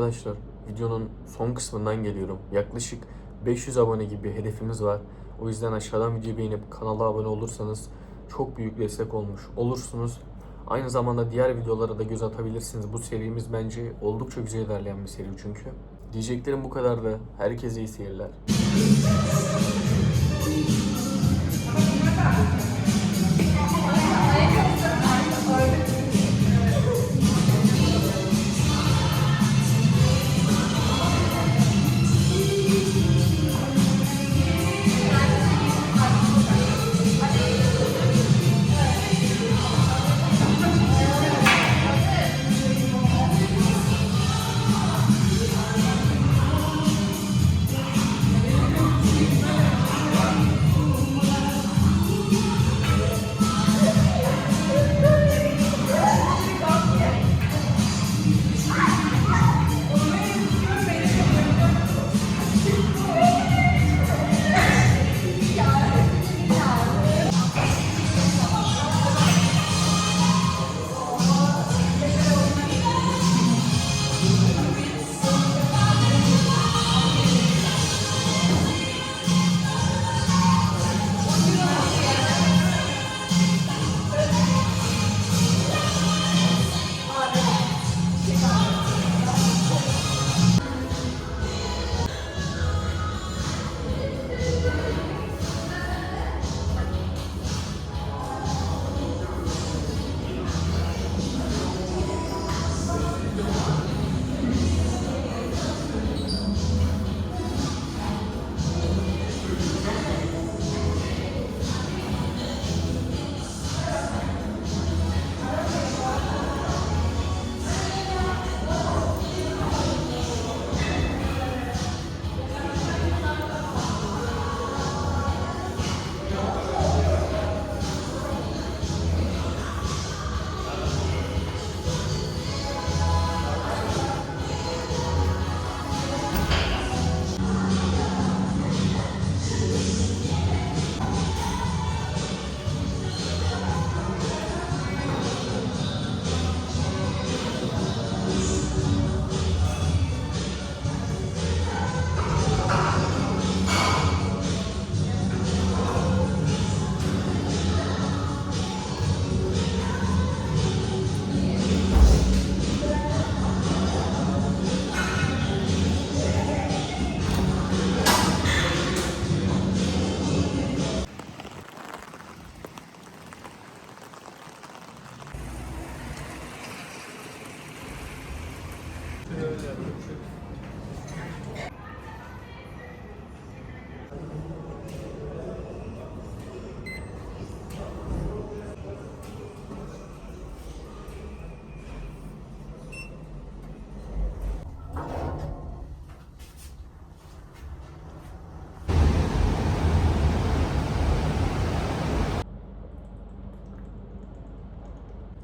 Arkadaşlar videonun son kısmından geliyorum. Yaklaşık 500 abone gibi bir hedefimiz var. O yüzden aşağıdan videoyu beğenip kanala abone olursanız çok büyük destek olmuş olursunuz. Aynı zamanda diğer videolara da göz atabilirsiniz. Bu serimiz bence oldukça güzel ilerleyen bir seri çünkü. Diyeceklerim bu kadardı. Herkese iyi seyirler.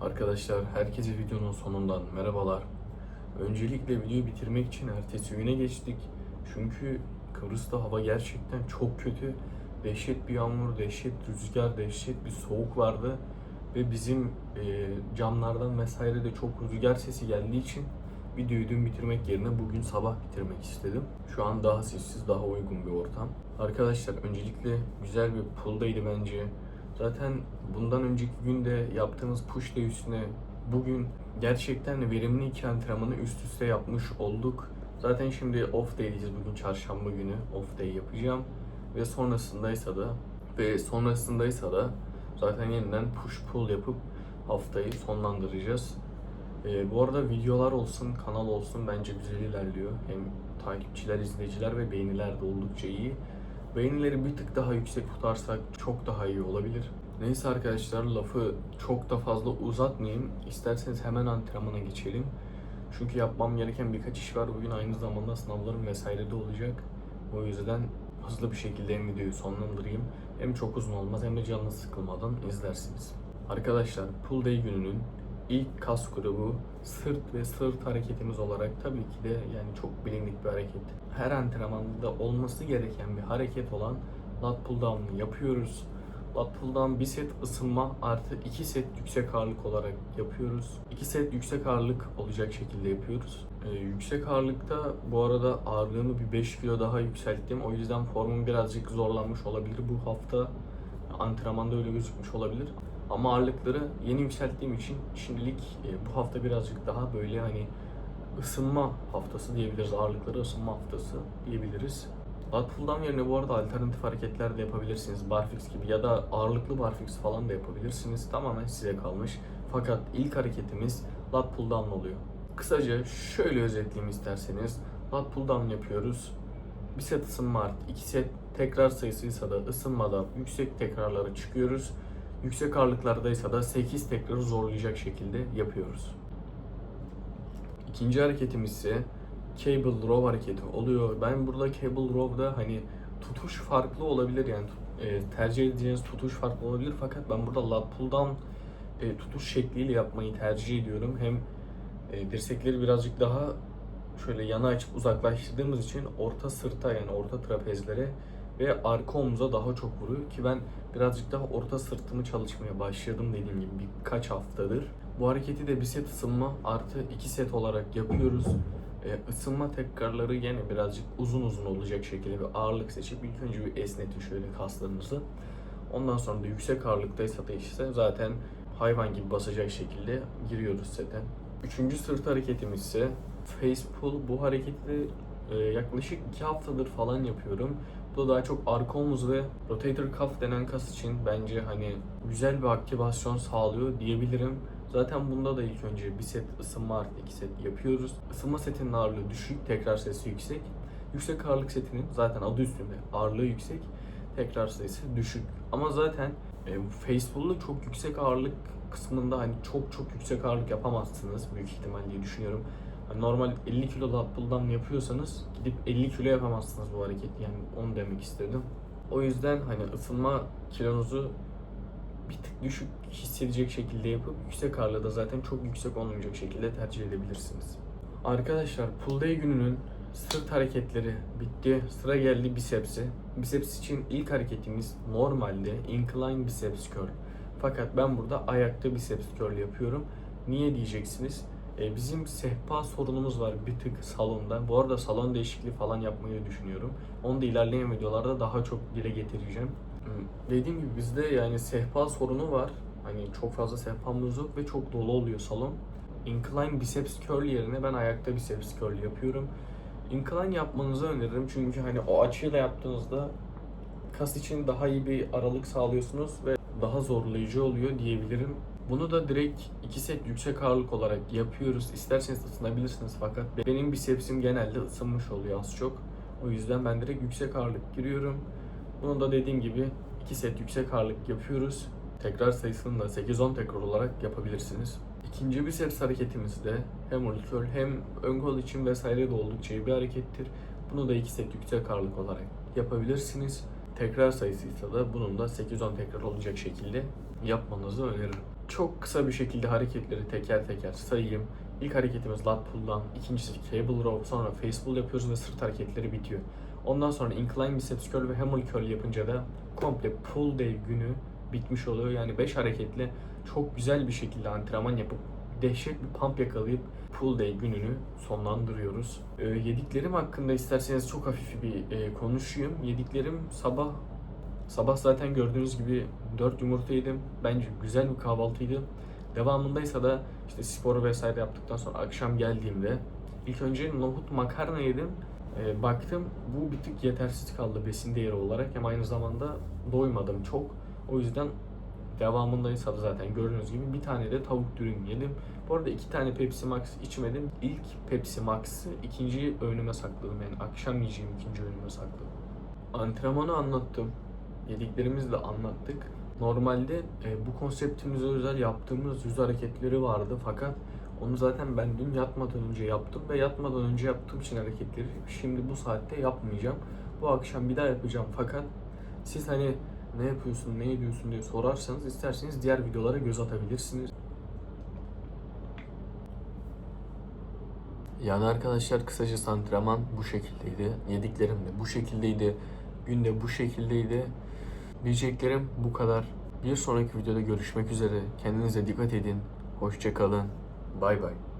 Arkadaşlar herkese videonun sonundan merhabalar. Öncelikle videoyu bitirmek için ertesi güne geçtik. Çünkü Kıbrıs'ta hava gerçekten çok kötü. Dehşet bir yağmur, dehşet rüzgar, dehşet bir soğuk vardı. Ve bizim e, camlardan vesaire de çok rüzgar sesi geldiği için videoyu dün bitirmek yerine bugün sabah bitirmek istedim. Şu an daha sessiz, daha uygun bir ortam. Arkadaşlar öncelikle güzel bir pooldaydı bence. Zaten bundan önceki günde yaptığımız push day üstüne bugün gerçekten verimli iki antrenmanı üst üste yapmış olduk. Zaten şimdi off day'deyiz bugün çarşamba günü off day yapacağım ve sonrasındaysa da ve sonrasındaysa da zaten yeniden push pull yapıp haftayı sonlandıracağız. Ee, bu arada videolar olsun, kanal olsun bence güzel ilerliyor. Hem takipçiler, izleyiciler ve beğeniler de oldukça iyi. Beğenileri bir tık daha yüksek tutarsak çok daha iyi olabilir. Neyse arkadaşlar lafı çok da fazla uzatmayayım. İsterseniz hemen antrenmana geçelim. Çünkü yapmam gereken birkaç iş var. Bugün aynı zamanda sınavlarım vesaire de olacak. O yüzden hızlı bir şekilde hem videoyu sonlandırayım. Hem çok uzun olmaz hem de canınız sıkılmadan izlersiniz. Arkadaşlar pull day gününün ilk kas grubu sırt ve sırt hareketimiz olarak tabii ki de yani çok bilindik bir hareket. Her antrenmanda olması gereken bir hareket olan lat pull down'u yapıyoruz. lat pull'dan bir set ısınma artı iki set yüksek ağırlık olarak yapıyoruz. İki set yüksek ağırlık olacak şekilde yapıyoruz. Ee, yüksek ağırlıkta bu arada ağırlığımı bir 5 kilo daha yükselttim. O yüzden formum birazcık zorlanmış olabilir bu hafta. Antrenmanda öyle gözükmüş olabilir. Ama ağırlıkları yeni yükselttiğim için şimdilik e, bu hafta birazcık daha böyle hani ısınma haftası diyebiliriz. Ağırlıkları ısınma haftası diyebiliriz. Lat pull'dan yerine bu arada alternatif hareketler de yapabilirsiniz. Barfix gibi ya da ağırlıklı barfix falan da yapabilirsiniz. Tamamen size kalmış. Fakat ilk hareketimiz lat pull down oluyor. Kısaca şöyle özetleyeyim isterseniz. Lat pull down yapıyoruz. Bir set ısınma artı iki set tekrar sayısıysa da ısınmada yüksek tekrarlara çıkıyoruz. Yüksek ağırlıklardaysa da 8 tekrarı zorlayacak şekilde yapıyoruz. İkinci hareketimiz ise cable row hareketi oluyor. Ben burada cable row'da hani tutuş farklı olabilir yani e, tercih edeceğiniz tutuş farklı olabilir fakat ben burada lat pull down e, tutuş şekliyle yapmayı tercih ediyorum. Hem e, dirsekleri birazcık daha şöyle yana açıp uzaklaştırdığımız için orta sırta yani orta trapezlere ve arka omuza daha çok vuruyor ki ben birazcık daha orta sırtımı çalışmaya başladım dediğim gibi birkaç haftadır. Bu hareketi de bir set ısınma artı iki set olarak yapıyoruz. Ee, ısınma tekrarları yine birazcık uzun uzun olacak şekilde bir ağırlık seçip ilk önce bir esnetin şöyle kaslarınızı. Ondan sonra da yüksek ağırlıktaysa da işte zaten hayvan gibi basacak şekilde giriyoruz sete. Üçüncü sırt hareketimiz ise face pull. Bu hareketi de e, yaklaşık iki haftadır falan yapıyorum. Da daha çok arka omuz ve rotator cuff denen kas için bence hani güzel bir aktivasyon sağlıyor diyebilirim. Zaten bunda da ilk önce bir set ısınma artı iki set yapıyoruz. Isınma setinin ağırlığı düşük, tekrar sayısı yüksek. Yüksek ağırlık setinin zaten adı üstünde ağırlığı yüksek, tekrar sayısı düşük. Ama zaten e, bu face pull'da çok yüksek ağırlık kısmında hani çok çok yüksek ağırlık yapamazsınız büyük ihtimal diye düşünüyorum. Hani normal 50 kilo pull'dan yapıyorsanız gidip 50 kilo yapamazsınız bu hareketi yani onu demek istedim. O yüzden hani ısınma kilonuzu bir tık düşük hissedecek şekilde yapıp yüksek ağırlığı zaten çok yüksek olmayacak şekilde tercih edebilirsiniz. Arkadaşlar pull day gününün sırt hareketleri bitti. Sıra geldi bisepsi. Biceps için ilk hareketimiz normalde incline biceps curl. Fakat ben burada ayakta biceps curl yapıyorum. Niye diyeceksiniz? Ee, bizim sehpa sorunumuz var bir tık salonda. Bu arada salon değişikliği falan yapmayı düşünüyorum. Onu da ilerleyen videolarda daha çok dile getireceğim. Hmm, Dediğim gibi bizde yani sehpa sorunu var. Hani çok fazla sehpamız yok ve çok dolu oluyor salon. Incline biceps curl yerine ben ayakta biceps curl yapıyorum. Incline yapmanızı öneririm çünkü hani o açıyla yaptığınızda kas için daha iyi bir aralık sağlıyorsunuz ve daha zorlayıcı oluyor diyebilirim. Bunu da direkt iki set yüksek ağırlık olarak yapıyoruz. İsterseniz ısınabilirsiniz fakat benim bisepsim genelde ısınmış oluyor az çok. O yüzden ben direkt yüksek ağırlık giriyorum. Bunu da dediğim gibi iki set yüksek ağırlık yapıyoruz. Tekrar sayısını da 8-10 tekrar olarak yapabilirsiniz. İkinci biceps hareketimiz de hem curl hem ön kol için vesaire de oldukça iyi bir harekettir. Bunu da iki set yüksek ağırlık olarak yapabilirsiniz. Tekrar sayısıysa da bunun da 8-10 tekrar olacak şekilde yapmanızı öneririm. Çok kısa bir şekilde hareketleri teker teker sayayım. İlk hareketimiz lat pull'dan, ikincisi cable row, sonra face pull yapıyoruz ve sırt hareketleri bitiyor. Ondan sonra incline biceps curl ve hammer curl yapınca da komple pull day günü bitmiş oluyor. Yani 5 hareketle çok güzel bir şekilde antrenman yapıp dehşet bir pump yakalayıp pull day gününü sonlandırıyoruz. Ee, yediklerim hakkında isterseniz çok hafif bir e, konuşayım. Yediklerim sabah sabah zaten gördüğünüz gibi 4 yumurta yedim. Bence güzel bir kahvaltıydı. Devamındaysa da işte spor vesaire yaptıktan sonra akşam geldiğimde ilk önce nohut makarna yedim. Ee, baktım bu bir tık yetersiz kaldı besin değeri olarak. Hem aynı zamanda doymadım çok. O yüzden devamındaysa da zaten gördüğünüz gibi bir tane de tavuk dürüm yedim. Bu arada iki tane Pepsi Max içmedim. İlk Pepsi Max'ı ikinci öğünüme sakladım. Yani akşam yiyeceğim ikinci öğünüme sakladım. Antrenmanı anlattım. Yediklerimizi de anlattık. Normalde e, bu konseptimize özel yaptığımız yüz hareketleri vardı fakat onu zaten ben dün yatmadan önce yaptım ve yatmadan önce yaptığım için hareketleri şimdi bu saatte yapmayacağım. Bu akşam bir daha yapacağım fakat siz hani ne yapıyorsun, ne ediyorsun diye sorarsanız isterseniz diğer videolara göz atabilirsiniz. Yani arkadaşlar kısacası antrenman bu şekildeydi. Yediklerim de bu şekildeydi. Günde bu şekildeydi. Diyeceklerim bu kadar. Bir sonraki videoda görüşmek üzere. Kendinize dikkat edin. Hoşça kalın. Bay bay.